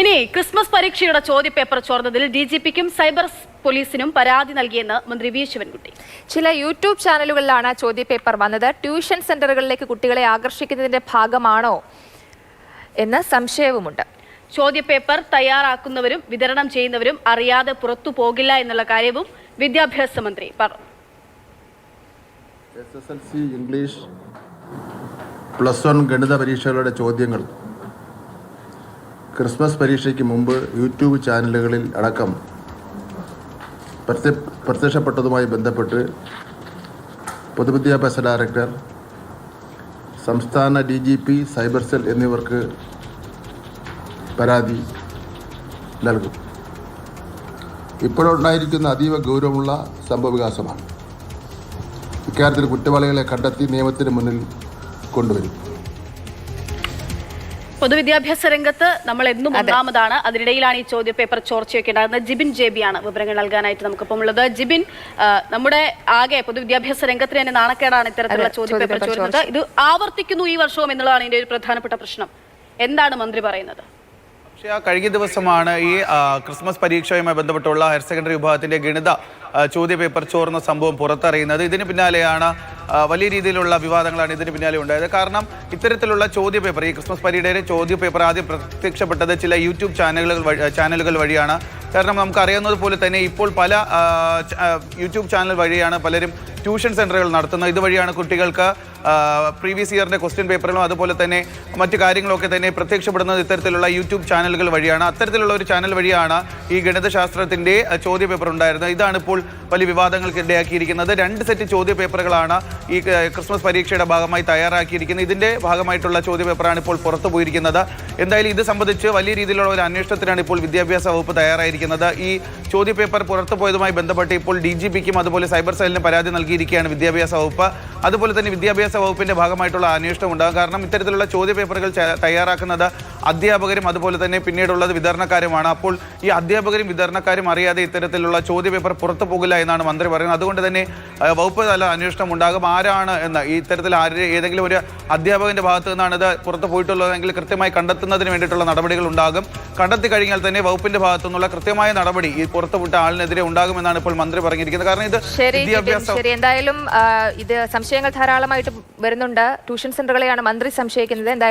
ഇനി ക്രിസ്മസ് പരീക്ഷയുടെ ചോദ്യപേപ്പർ ചോർന്നതിൽ ഡി ജി പിക്കും സൈബർ പോലീസിനും പരാതി നൽകിയെന്ന് മന്ത്രി വി ശിവൻകുട്ടി. ചില യൂട്യൂബ് ചാനലുകളിലാണ് ചോദ്യപേപ്പർ വന്നത്. ട്യൂഷൻ സെന്ററുകളിലേക്ക് കുട്ടികളെ ആകർഷിക്കുന്നതിന്റെ ഭാഗമാണോ എന്ന് സംശയവുമുണ്ട്. ചോദ്യപേപ്പർ തയ്യാറാക്കുന്നവരും വിതരണം ചെയ്യുന്നവരും അറിയാതെ പുറത്തു പോകില്ല എന്നുള്ള കാര്യവും വിദ്യാഭ്യാസ മന്ത്രി പറഞ്ഞു. S S L C English plus one ഗണിത പരീക്ഷകളുടെ ചോദ്യങ്ങൾ ക്രിസ്മസ് പരീക്ഷയ്ക്ക് മുമ്പ് യൂട്യൂബ് ചാനലുകളിൽ അടക്കം പ്രത്യ- പ്രത്യക്ഷപ്പെട്ടതുമായി ബന്ധപ്പെട്ട് പൊതുവിദ്യാഭ്യാസ ഡയറക്ടർ സംസ്ഥാന D G P cyber cell എന്നിവർക്ക് പരാതി നൽകും. ഇപ്പോഴുണ്ടായിരിക്കുന്ന അതീവ ഗൗരവമുള്ള സംഭവവികാസമാണ്. ഇക്കാര്യത്തിൽ കുറ്റവാളികളെ കണ്ടെത്തി നിയമത്തിന് മുന്നിൽ കൊണ്ടുവരും. പൊതുവിദ്യാഭ്യാസ രംഗത്ത് നമ്മൾ എന്നും ഒന്നാമതാണ്. അതിനിടയിലാണ് ഈ ചോദ്യ പേപ്പർ ചോർച്ചയൊക്കെ ഉണ്ടാകുന്നത്. ജിബിൻ ജേബിയാണ് വിവരങ്ങൾ നൽകാനായിട്ട് നമുക്കിപ്പം ഉള്ളത്. ജിബിൻ നമ്മുടെ ആകെ പൊതുവിദ്യാഭ്യാസ രംഗത്തിന് തന്നെ നാണക്കേടാണ് ഇത്തരത്തിലുള്ള ചോദ്യ പേപ്പർ ചോദ്യപേപ്പർ ചോരുന്നത്. ഇത് ആവർത്തിക്കുന്നു ഈ വർഷവും എന്നുള്ളതാണ് ഇതിന്റെ ഒരു പ്രധാനപ്പെട്ട പ്രശ്നം. എന്താണ് മന്ത്രി പറയുന്നത്? പക്ഷേ കഴിഞ്ഞ ദിവസമാണ് ഈ ക്രിസ്മസ് പരീക്ഷയുമായി ബന്ധപ്പെട്ടുള്ള ഹയർ സെക്കൻഡറി വിഭാഗത്തിന്റെ ഗണിത ചോദ്യ ചോദ്യപേപ്പർ ചോർന്ന സംഭവം പുറത്തറിയുന്നത്. ഇതിന് പിന്നാലെയാണ് വലിയ രീതിയിലുള്ള വിവാദങ്ങളാണ് ഇതിന് പിന്നാലെ ഉണ്ടായത്. കാരണം ഇത്തരത്തിലുള്ള ചോദ്യപേപ്പർ ഈ ക്രിസ്മസ് പരീക്ഷയുടെ ചോദ്യപേപ്പർ ആദ്യം പ്രത്യക്ഷപ്പെട്ടത് ചില യൂട്യൂബ് ചാനലുകൾ ചാനലുകൾ വഴിയാണ്. കാരണം നമുക്ക് അറിയാവുന്നത് പോലെ തന്നെ ഇപ്പോൾ പല യൂട്യൂബ് ചാനൽ വഴിയാണ് പലരും ട്യൂഷൻ സെന്ററുകൾ നടത്തുന്നത്. ഇതുവഴിയാണ് കുട്ടികൾക്ക് പ്രീവിയസ് ഇയറിന്റെ ക്വസ്റ്റ്യൻ പേപ്പറിലും അതുപോലെ തന്നെ മറ്റു കാര്യങ്ങളൊക്കെ തന്നെ പ്രത്യക്ഷപ്പെടുന്നത് ഇത്തരത്തിലുള്ള യൂട്യൂബ് ചാനലുകൾ വഴിയാണ്. അത്തരത്തിലുള്ള ഒരു ചാനൽ വഴിയാണ് ഈ ഗണിതശാസ്ത്രത്തിന്റെ ചോദ്യ പേപ്പർ ഉണ്ടായിരുന്നത്. ഇതാണ് ഇപ്പോൾ വലിയ വിവാദങ്ങൾക്ക് ഇടയാക്കിയിരിക്കുന്നത്. രണ്ട് സെറ്റ് ചോദ്യ പേപ്പറുകളാണ് ഈ ക്രിസ്മസ് പരീക്ഷയുടെ ഭാഗമായി തയ്യാറാക്കിയിരിക്കുന്നത്. ഇതിന്റെ ഭാഗമായിട്ടുള്ള ചോദ്യ പേപ്പറാണ് ഇപ്പോൾ പുറത്തു പോയിരിക്കുന്നത്. എന്തായാലും ഇത് സംബന്ധിച്ച് വലിയ രീതിയിലുള്ള ഒരു അന്വേഷണത്തിനാണ് ഇപ്പോൾ വിദ്യാഭ്യാസ വകുപ്പ് തയ്യാറായിരിക്കുന്നത്. ഈ ചോദ്യ പേപ്പർ പുറത്തു പോയതുമായി ബന്ധപ്പെട്ട് ഇപ്പോൾ ഡി ജി പിക്കും അതുപോലെ സൈബർ സെല്ലിനും പരാതി നൽകിയിരിക്കുകയാണ് വിദ്യാഭ്യാസ വകുപ്പ്. അതുപോലെ തന്നെ വിദ്യാഭ്യാസ വകുപ്പിന്റെ ഭാഗമായിട്ടുള്ള അന്വേഷണം ഉണ്ടാകും. കാരണം ഇത്തരത്തിലുള്ള ചോദ്യ പേപ്പറുകൾ തയ്യാറാക്കുന്നത് അധ്യാപകരും അതുപോലെ തന്നെ പിന്നീടുള്ളത് വിതരണക്കാരുമാണ്. അപ്പോൾ ഈ അധ്യാപകരും വിതരണക്കാരും അറിയാതെ ഇത്തരത്തിലുള്ള ചോദ്യപേപ്പർ പുറത്തു പോകില്ല എന്നാണ് മന്ത്രി പറയുന്നത്. അതുകൊണ്ട് തന്നെ വകുപ്പ് തല അന്വേഷണം ഉണ്ടാകും. ആരാണ് എന്ന് ഇത്തരത്തിൽ ആര് ഏതെങ്കിലും ഒരു അധ്യാപകന്റെ ഭാഗത്തു നിന്നാണ് ഇത് പുറത്തു പോയിട്ടുള്ളതെങ്കിൽ കൃത്യമായി കണ്ടെത്തുന്നതിന് വേണ്ടിയിട്ടുള്ള നടപടികൾ ഉണ്ടാകും. കണ്ടെത്തി കഴിഞ്ഞാൽ തന്നെ വകുപ്പിന്റെ ഭാഗത്തു നിന്നുള്ള കൃത്യമായ നടപടി ഈ പുറത്തുവിട്ട ആളിനെതിരെ ഉണ്ടാകുമെന്നാണ് ഇപ്പോൾ മന്ത്രി പറഞ്ഞിരിക്കുന്നത്. കാരണം ഇത് എന്തായാലും ഇത് സംശയങ്ങൾ ധാരാളമായിട്ട് വരുന്നുണ്ട്. ട്യൂഷൻ സെന്ററുകളെയാണ് മന്ത്രി സംശയിക്കുന്നത്. എന്തായാലും